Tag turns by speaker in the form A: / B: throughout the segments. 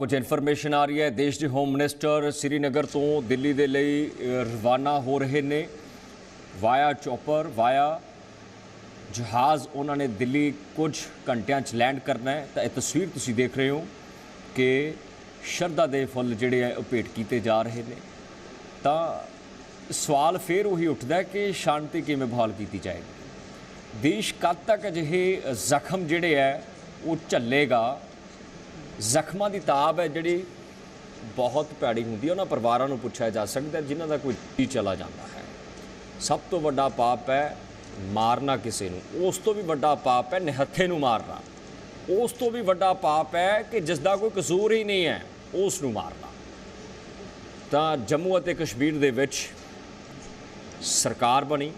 A: ਕੁਝ ਇਨਫੋਰਮੇਸ਼ਨ ਆ ਰਹੀ ਹੈ। ਦੇਸ਼ ਦੇ ਹੋਮ ਮਿਨਿਸਟਰ ਸ੍ਰੀਨਗਰ ਤੋਂ ਦਿੱਲੀ ਦੇ ਲਈ ਰਵਾਨਾ ਹੋ ਰਹੇ ਨੇ। ਵਾਇਆ ਚੌਪਰ, ਵਾਇਆ ਜਹਾਜ਼, ਉਹਨਾਂ ਨੇ ਦਿੱਲੀ ਕੁਝ ਘੰਟਿਆਂ 'ਚ ਲੈਂਡ ਕਰਨਾ ਹੈ। ਤਾਂ ਇਹ ਤਸਵੀਰ ਤੁਸੀਂ ਦੇਖ ਰਹੇ ਹੋ ਕਿ ਸ਼ਰਧਾ ਦੇ ਫੁੱਲ ਜਿਹੜੇ ਆ, ਉਹ ਭੇਟ ਕੀਤੇ ਜਾ ਰਹੇ ਨੇ। ਤਾਂ ਸਵਾਲ ਫੇਰ ਉਹੀ ਉੱਠਦਾ ਕਿ ਸ਼ਾਂਤੀ ਕਿਵੇਂ ਬਹਾਲ ਕੀਤੀ ਜਾਏਗੀ? ਦੇਸ਼ ਕਦ ਤੱਕ ਅਜਿਹੇ ਜ਼ਖਮ ਜਿਹੜੇ ਹੈ ਉਹ ਝੱਲੇਗਾ? ਜ਼ਖਮਾਂ ਦੀ ਤਾਬ ਹੈ ਜਿਹੜੀ ਬਹੁਤ ਭੈੜੀ ਹੁੰਦੀ ਹੈ। ਉਹਨਾਂ ਪਰਿਵਾਰਾਂ ਨੂੰ ਪੁੱਛਿਆ ਜਾ ਸਕਦਾ ਜਿਨ੍ਹਾਂ ਦਾ ਕੋਈ ਜੀ ਚਲਾ ਜਾਂਦਾ ਹੈ। ਸਭ ਤੋਂ ਵੱਡਾ ਪਾਪ ਹੈ ਮਾਰਨਾ ਕਿਸੇ ਨੂੰ। ਉਸ ਤੋਂ ਵੀ ਵੱਡਾ ਪਾਪ ਹੈ ਨਿਹੱਥੇ ਨੂੰ ਮਾਰਨਾ। ਉਸ ਤੋਂ ਵੀ ਵੱਡਾ ਪਾਪ ਹੈ ਕਿ ਜਿਸ ਦਾ ਕੋਈ ਕਸੂਰ ਹੀ ਨਹੀਂ ਹੈ, ਉਸ ਨੂੰ ਮਾਰਨਾ। ਤਾਂ ਜੰਮੂ ਅਤੇ ਕਸ਼ਮੀਰ ਦੇ ਵਿੱਚ ਸਰਕਾਰ ਬਣੀ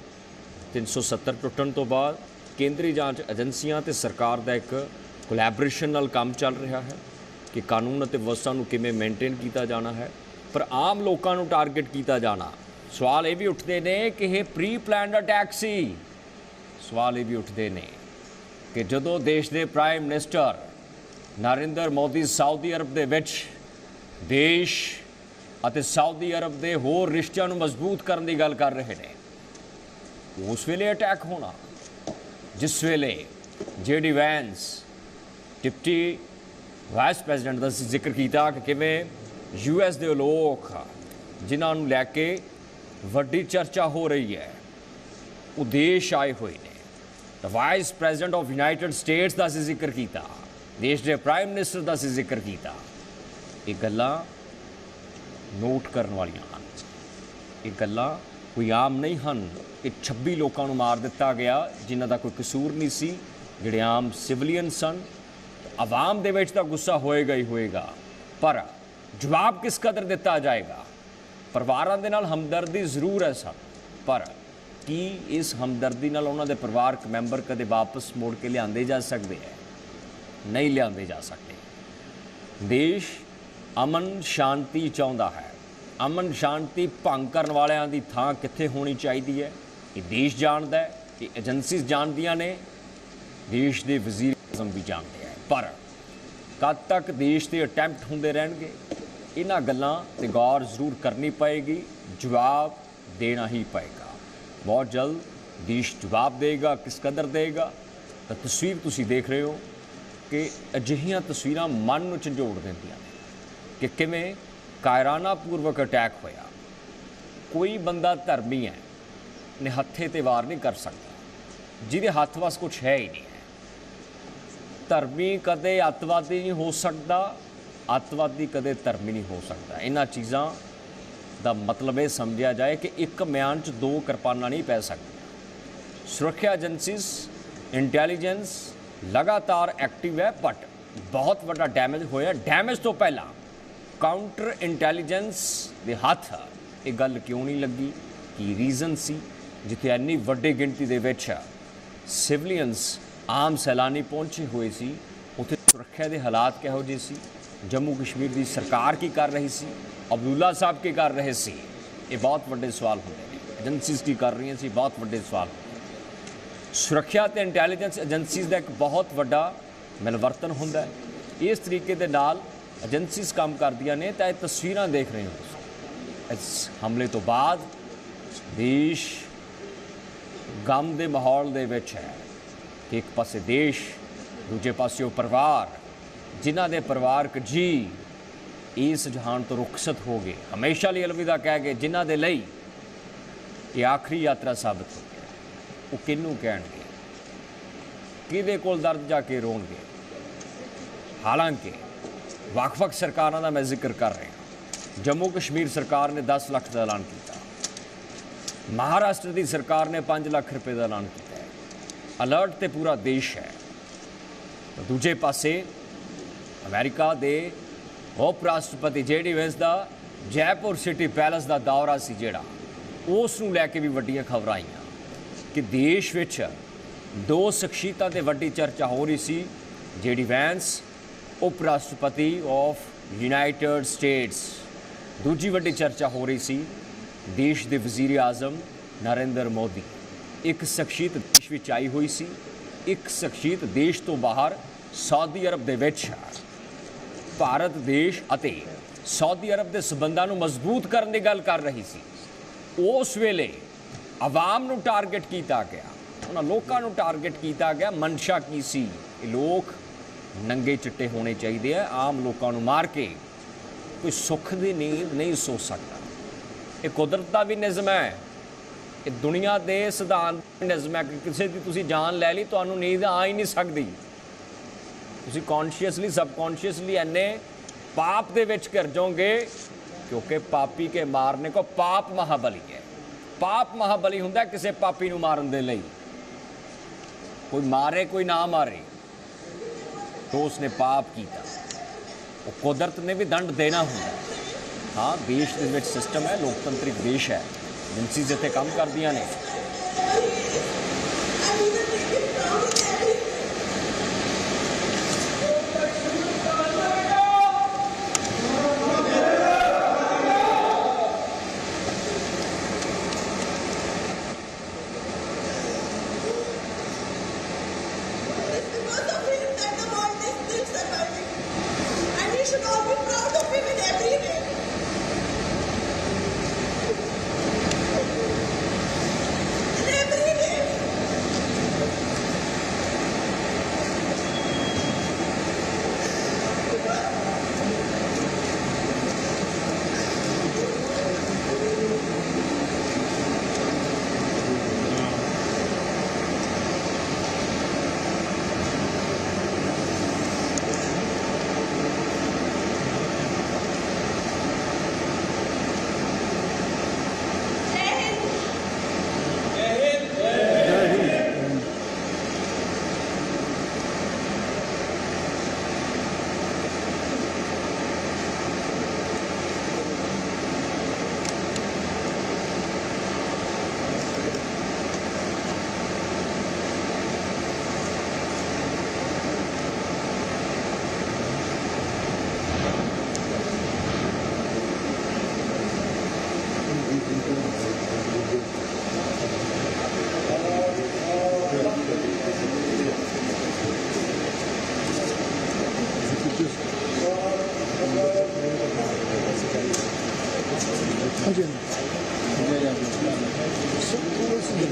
A: 370 ਟੁੱਟਣ ਤੋਂ ਬਾਅਦ ਕੇਂਦਰੀ ਜਾਂਚ ਏਜੰਸੀਆਂ ਤੇ ਸਰਕਾਰ ਦਾ ਇੱਕ ਕੋਲੈਬੋਰੇਸ਼ਨ ਨਾਲ ਕੰਮ ਚੱਲ ਰਿਹਾ ਹੈ ਕਿ ਕਾਨੂੰਨ ਅਤੇ ਵਿਵਸਥਾ ਨੂੰ ਕਿਵੇਂ ਮੇਨਟੇਨ ਕੀਤਾ ਜਾਣਾ ਹੈ। ਪਰ ਆਮ ਲੋਕਾਂ ਨੂੰ ਟਾਰਗੇਟ ਕੀਤਾ ਜਾਣਾ, ਸਵਾਲ ਇਹ ਵੀ ਉੱਠਦੇ ਨੇ ਕਿ ਇਹ ਪ੍ਰੀ ਪਲਾਨਡ ਅਟੈਕ ਸੀ। ਸਵਾਲ ਇਹ ਵੀ ਉੱਠਦੇ ਨੇ ਕਿ ਜਦੋਂ ਦੇਸ਼ ਦੇ prime minister Narendra Modi Saudi Arab ਦੇ ਵਿੱਚ ਦੇਸ਼ ਅਤੇ ਸਾਊਦੀ ਅਰਬ ਦੇ ਹੋਰ ਰਿਸ਼ਤਿਆਂ ਨੂੰ ਮਜ਼ਬੂਤ ਕਰਨ ਦੀ ਗੱਲ ਕਰ ਰਹੇ ਨੇ, ਉਸ ਵੇਲੇ ਅਟੈਕ ਹੋਣਾ, ਜਿਸ ਵੇਲੇ JD Vance deputy vice president ਦਾ ਅਸੀਂ ਜ਼ਿਕਰ ਕੀਤਾ ਕਿ ਕਿਵੇਂ ਯੂਐਸ ਦੇ ਲੋਕ ਜਿਨ੍ਹਾਂ ਨੂੰ ਲੈ ਕੇ ਵੱਡੀ ਚਰਚਾ ਹੋ ਰਹੀ ਹੈ ਉਦੇਸ਼ ਆਏ ਹੋਏ ਨੇ। ਤਾਂ vice president of United States ਦਾ ਅਸੀਂ ਜ਼ਿਕਰ ਕੀਤਾ, ਦੇਸ਼ ਦੇ ਪ੍ਰਾਈਮ ਮਿਨਿਸਟਰ ਦਾ ਅਸੀਂ ਜ਼ਿਕਰ ਕੀਤਾ। ਇਹ ਗੱਲਾਂ ਨੋਟ ਕਰਨ ਵਾਲੀਆਂ ਹਨ। ਇਹ ਗੱਲਾਂ ਕੋਈ ਆਮ ਨਹੀਂ ਹਨ। ਕਿ 26 ਲੋਕਾਂ ਨੂੰ ਮਾਰ ਦਿੱਤਾ ਗਿਆ, ਜਿਨ੍ਹਾਂ ਦਾ ਕੋਈ ਕਸੂਰ ਨਹੀਂ ਸੀ। ਜਿਹੜੇ ਆਮ ਸਿਵਲੀਅਨ ਸਨ ਆਵਾਮ ਦੇ ਵਿੱਚ ਤਾਂ ਗੁੱਸਾ ਹੋਏਗਾ ਹੀ ਹੋਏਗਾ ਪਰ ਜਵਾਬ ਕਿਸ ਕਦਰ ਦਿੱਤਾ ਜਾਏਗਾ ਪਰਿਵਾਰਾਂ ਦੇ ਨਾਲ ਹਮਦਰਦੀ ਜ਼ਰੂਰ ਹੈ ਸਰ ਪਰ ਕੀ ਇਸ ਹਮਦਰਦੀ ਨਾਲ ਉਹਨਾਂ ਦੇ ਪਰਿਵਾਰਕ ਮੈਂਬਰ ਕਦੇ ਵਾਪਸ ਮੋੜ ਕੇ ਲਿਆਂਦੇ ਜਾ ਸਕਦੇ ਹੈ ਨਹੀਂ ਲਿਆਂਦੇ ਜਾ ਸਕਦੇ ਦੇਸ਼ ਅਮਨ ਸ਼ਾਂਤੀ ਚਾਹੁੰਦਾ ਹੈ ਅਮਨ ਸ਼ਾਂਤੀ ਭੰਗ ਕਰਨ ਵਾਲਿਆਂ ਦੀ ਥਾਂ ਕਿੱਥੇ ਹੋਣੀ ਚਾਹੀਦੀ ਹੈ ਇਹ ਦੇਸ਼ ਜਾਣਦਾ ਹੈ ਇਹ ਏਜੰਸੀਜ਼ ਜਾਣਦੀਆਂ ਨੇ ਦੇਸ਼ ਦੇ ਵਜ਼ੀਰ ਆਜ਼ਮ ਵੀ ਜਾਣਦੇ ਹੈ ਪਰ ਕਦ ਤੱਕ ਦੇਸ਼ ਦੇ ਅਟੈਂਪਟ ਹੁੰਦੇ ਰਹਿਣਗੇ। ਇਹਨਾਂ ਗੱਲਾਂ ਤੇ ਗੌਰ ਜ਼ਰੂਰ ਕਰਨੀ ਪਏਗੀ। ਜਵਾਬ ਦੇਣਾ ਹੀ ਪਏਗਾ। ਬਹੁਤ ਜਲਦ ਦੇਸ਼ ਜਵਾਬ ਦੇਗਾ, ਕਿਸ ਕਦਰ ਦੇਗਾ। ਤਾਂ ਤਸਵੀਰ ਤੁਸੀਂ ਦੇਖ ਰਹੇ ਹੋ ਕਿ ਅਜਿਹੀਆਂ ਤਸਵੀਰਾਂ ਮਨ ਨੂੰ ਝੰਜੋੜ ਦਿੰਦੀਆਂ ਨੇ ਕਿ ਕਿਵੇਂ ਕਾਇਰਾਨਾ ਪੂਰਵਕ ਅਟੈਕ ਹੋਇਆ। ਕੋਈ ਬੰਦਾ ਧਰਮੀ ਹੈ ਨਿਹੱਥੇ ਤੇ ਵਾਰ ਨਹੀਂ ਕਰ ਸਕਦਾ। ਜਿਹਦੇ ਹੱਥ ਵਸ ਕੁਝ ਹੈ ਹੀ ਨਹੀਂ। ਧਰਮੀ ਕਦੇ ਅੱਤਵਾਦੀ ਨਹੀਂ ਹੋ ਸਕਦਾ, ਅੱਤਵਾਦੀ ਕਦੇ ਧਰਮੀ ਨਹੀਂ ਹੋ ਸਕਦਾ। ਇਹਨਾਂ ਚੀਜ਼ਾਂ ਦਾ ਮਤਲਬ ਇਹ ਸਮਝਿਆ ਜਾਏ ਕਿ ਇੱਕ ਮਿਆਨ 'ਚ ਦੋ ਕਿਰਪਾਨਾਂ ਨਹੀਂ ਪੈ ਸਕਦੀਆਂ। ਸੁਰੱਖਿਆ ਏਜੰਸੀਜ਼, ਇੰਟੈਲੀਜੈਂਸ ਲਗਾਤਾਰ ਐਕਟਿਵ ਹੈ ਬਟ ਬਹੁਤ ਵੱਡਾ ਡੈਮੇਜ ਹੋਇਆ। ਡੈਮੇਜ ਤੋਂ ਪਹਿਲਾਂ ਕਾਊਂਟਰ ਇੰਟੈਲੀਜੈਂਸ ਦੇ ਹੱਥ ਇਹ ਗੱਲ ਕਿਉਂ ਨਹੀਂ ਲੱਗੀ? ਕੀ ਰੀਜ਼ਨ ਸੀ? ਜਿੱਥੇ ਇੰਨੀ ਵੱਡੀ ਗਿਣਤੀ ਦੇ ਵਿੱਚ ਸਿਵਲੀਅਨਸ ਆਮ ਸੈਲਾਨੀ ਪਹੁੰਚੇ ਹੋਏ ਸੀ। ਉੱਥੇ ਸੁਰੱਖਿਆ ਦੇ ਹਾਲਾਤ ਕਿਹੋ ਜਿਹੇ ਸੀ? ਜੰਮੂ ਕਸ਼ਮੀਰ ਦੀ ਸਰਕਾਰ ਕੀ ਕਰ ਰਹੀ ਸੀ? ਅਬਦੁੱਲਾ ਸਾਹਿਬ ਕੀ ਕਰ ਰਹੇ ਸੀ? ਇਹ ਬਹੁਤ ਵੱਡੇ ਸਵਾਲ ਹੁੰਦੇ ਨੇ। ਏਜੰਸੀਜ਼ ਕੀ ਕਰ ਰਹੀਆਂ ਸੀ? ਬਹੁਤ ਵੱਡੇ ਸਵਾਲ ਸੁਰੱਖਿਆ ਤੇ ਇੰਟੈਲੀਜੈਂਸ ਏਜੰਸੀਜ਼ ਦਾ ਇੱਕ ਬਹੁਤ ਵੱਡਾ ਮਿਲਵਰਤਨ ਹੁੰਦਾ ਹੈ। ਇਸ ਤਰੀਕੇ ਦੇ ਨਾਲ ਏਜੰਸੀਜ਼ ਕੰਮ ਕਰਦੀਆਂ ਨੇ ਤਾਂ ਇਹ ਤਸਵੀਰਾਂ ਦੇਖ ਰਹੇ ਹੋ ਤੁਸੀਂ। ਇਸ ਹਮਲੇ ਤੋਂ ਬਾਅਦ ਦੇਸ਼ ਗਮ ਦੇ ਮਾਹੌਲ ਦੇ ਵਿੱਚ ਹੈ। ਕਿ ਇੱਕ ਪਾਸੇ ਦੇਸ਼, ਦੂਜੇ ਪਾਸੇ ਉਹ ਪਰਿਵਾਰ, ਜਿਨ੍ਹਾਂ ਦੇ ਪਰਿਵਾਰਕ ਜੀ ਇਸ ਜਹਾਨ ਤੋਂ ਰੁਖਸਤ ਹੋ ਗਏ। ਹਮੇਸ਼ਾ ਲਈ ਅਲਵਿਦਾ ਕਹਿ ਗਏ ਜਿਨ੍ਹਾਂ ਦੇ ਲਈ ਇਹ ਆਖਰੀ ਯਾਤਰਾ ਸਾਬਤ ਹੋ ਗਈ। ਉਹ ਕਿਹਨੂੰ ਕਹਿਣਗੇ? ਕਿਹਦੇ ਕੋਲ ਦਰਦ ਜਾ ਕੇ ਰੋਣਗੇ? ਹਾਲਾਂਕਿ ਵੱਖ-ਵੱਖ ਸਰਕਾਰਾਂ ਦਾ ਮੈਂ ਜ਼ਿਕਰ ਕਰ ਰਿਹਾ ਜੰਮੂ ਕਸ਼ਮੀਰ ਸਰਕਾਰ ਨੇ 10 ਲੱਖ ਦਾ ਐਲਾਨ ਕੀਤਾ। ਮਹਾਰਾਸ਼ਟਰ ਦੀ ਸਰਕਾਰ ਨੇ 5 ਲੱਖ ਰੁਪਏ ਦਾ ਐਲਾਨ ਕੀਤਾ। ਅਲਰਟ ਤੇ ਪੂਰਾ ਦੇਸ਼ ਹੈ। ਦੂਜੇ ਪਾਸੇ ਅਮਰੀਕਾ ਦੇ ਉਪ ਰਾਸ਼ਟਰਪਤੀ ਜੇਡੀ ਵੈਂਸ ਦਾ, ਜੈਪੁਰ ਸਿਟੀ ਪੈਲਸ ਦਾ ਦੌਰਾ ਸੀ ਜਿਹੜਾ। ਉਸ ਨੂੰ ਲੈ ਕੇ ਵੀ ਵੱਡੀਆਂ ਖਬਰਾਂ ਆਈਆਂ ਕਿ ਦੇਸ਼ ਵਿੱਚ ਦੋ ਸ਼ਖਸੀਅਤਾਂ ਤੇ ਵੱਡੀ ਚਰਚਾ ਹੋ ਰਹੀ ਸੀ। ਜੇਡੀ ਵੈਂਸ, ਉਪ ਰਾਸ਼ਟਰਪਤੀ ਆਫ ਯੂਨਾਈਟਿਡ ਸਟੇਟਸ। ਦੂਜੀ ਵੱਡੀ ਚਰਚਾ ਹੋ ਰਹੀ ਸੀ, ਦੇਸ਼ ਦੇ ਵਜ਼ੀਰ ਆਜ਼ਮ ਨਰਿੰਦਰ ਮੋਦੀ। ਇੱਕ ਸ਼ਖਸੀਅਤ ਦੇਸ਼ ਵਿੱਚ ਆਈ ਹੋਈ ਸੀ, ਇੱਕ ਸ਼ਖਸੀਅਤ ਦੇਸ਼ ਤੋਂ ਬਾਹਰ ਸਾਊਦੀ ਅਰਬ ਦੇ ਵਿੱਚ ਭਾਰਤ ਦੇਸ਼ ਅਤੇ ਸਾਊਦੀ ਅਰਬ ਦੇ ਸਬੰਧਾਂ ਨੂੰ ਮਜ਼ਬੂਤ ਕਰਨ ਦੀ ਗੱਲ ਕਰ ਰਹੀ ਸੀ। ਉਸ ਵੇਲੇ ਆਵਾਮ ਨੂੰ ਟਾਰਗੇਟ ਕੀਤਾ ਗਿਆ। ਉਹਨਾਂ ਲੋਕਾਂ ਨੂੰ ਟਾਰਗੇਟ ਕੀਤਾ ਗਿਆ, ਮਨਸ਼ਾ ਕੀ ਸੀ? ਇਹ ਲੋਕ ਨੰਗੇ ਚਿੱਟੇ ਹੋਣੇ ਚਾਹੀਦੇ ਆ, ਆਮ ਲੋਕਾਂ ਨੂੰ ਮਾਰ ਕੇ ਕੋਈ ਸੁੱਖ ਦੀ ਨੀਂਦ ਨਹੀਂ ਸੋ ਸਕਦਾ। ਇਹ ਕੁਦਰਤ ਦਾ ਵੀ ਨਿਜ਼ਮ ਹੈ। ਇਹ ਦੁਨੀਆ ਦੇ ਸਿਧਾਂਤ ਦਾ ਨਿਜ਼ਮ ਹੈ ਕਿ ਕਿਸੇ ਦੀ ਤੁਸੀਂ ਜਾਨ ਲੈ ਲਈ, ਤੁਹਾਨੂੰ ਨੀਂਦ ਆ ਹੀ ਨਹੀਂ ਸਕਦੀ। ਤੁਸੀਂ ਕੌਨਸ਼ੀਅਸਲੀ ਸਬਕੌਨਸ਼ੀਅਸਲੀ ਐਨੇ ਪਾਪ ਦੇ ਵਿੱਚ ਘਿਰ ਜਾਓਗੇ ਕਿਉਂਕਿ ਪਾਪੀ ਕੇ ਮਾਰਨੇ ਕੋ ਪਾਪ ਮਹਾਬਲੀ ਹੈ। ਪਾਪ ਮਹਾਬਲੀ ਹੁੰਦਾ ਕਿਸੇ ਪਾਪੀ ਨੂੰ ਮਾਰਨ ਦੇ ਲਈ। ਕੋਈ ਮਾਰੇ, ਕੋਈ ਨਾ ਮਾਰੇ। ਤੋ ਉਸਨੇ ਪਾਪ ਕੀਤਾ। ਉਹ ਕੁਦਰਤ ਨੇ ਵੀ ਦੰਡ ਦੇਣਾ ਹੁੰਦਾ। ਹਾਂ, ਦੇਸ਼ ਦੇ ਵਿੱਚ ਸਿਸਟਮ ਹੈ, ਲੋਕਤੰਤਰਿਕ ਦੇਸ਼ ਹੈ। ਏਜੰਸੀਜ਼ ਇੱਥੇ ਕੰਮ ਕਰਦੀਆਂ ਨੇ
B: Because of him that the world is still surviving. And we should all be proud of 三十年。相当安い
A: んだよ。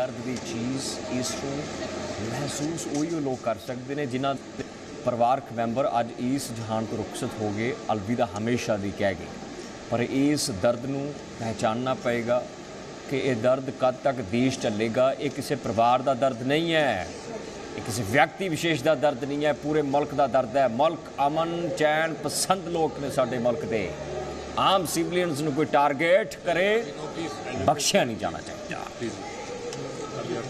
A: ਦਰਦ ਦੀ ਚੀਜ਼ ਇਸ ਨੂੰ ਮਹਿਸੂਸ ਉਹੀ ਉਹ ਲੋਕ ਕਰ ਸਕਦੇ ਨੇ ਜਿਨ੍ਹਾਂ ਦੇ ਪਰਿਵਾਰਕ ਮੈਂਬਰ ਅੱਜ ਇਸ ਜਹਾਨ ਤੋਂ ਰੁਖਸਤ ਹੋ ਗਏ, ਅਲਵਿਦਾ ਹਮੇਸ਼ਾ ਦੀ ਕਹਿ ਗਏ ਪਰ ਇਸ ਦਰਦ ਨੂੰ ਪਹਿਚਾਨਣਾ ਪਏਗਾ ਕਿ ਇਹ ਦਰਦ ਕਦ ਤੱਕ ਦੇਸ਼ ਚੱਲੇਗਾ, ਇਹ ਕਿਸੇ ਪਰਿਵਾਰ ਦਾ ਦਰਦ ਨਹੀਂ ਹੈ, ਇਹ ਕਿਸੇ ਵਿਅਕਤੀ ਵਿਸ਼ੇਸ਼ ਦਾ ਦਰਦ ਨਹੀਂ ਹੈ, ਪੂਰੇ ਮੁਲਕ ਦਾ ਦਰਦ ਹੈ। ਮੁਲਕ ਅਮਨ, ਚੈਨ, ਪਸੰਦ ਲੋਕ ਨੇ ਸਾਡੇ ਮੁਲਕ ਦੇ। ਆਮ ਸਿਵਲੀਅਨਸ ਨੂੰ ਕੋਈ ਟਾਰਗੇਟ ਕਰੇ, ਬਖਸ਼ਿਆ ਨਹੀਂ ਜਾਣਾ ਚਾਹੀਦਾ। Gracias.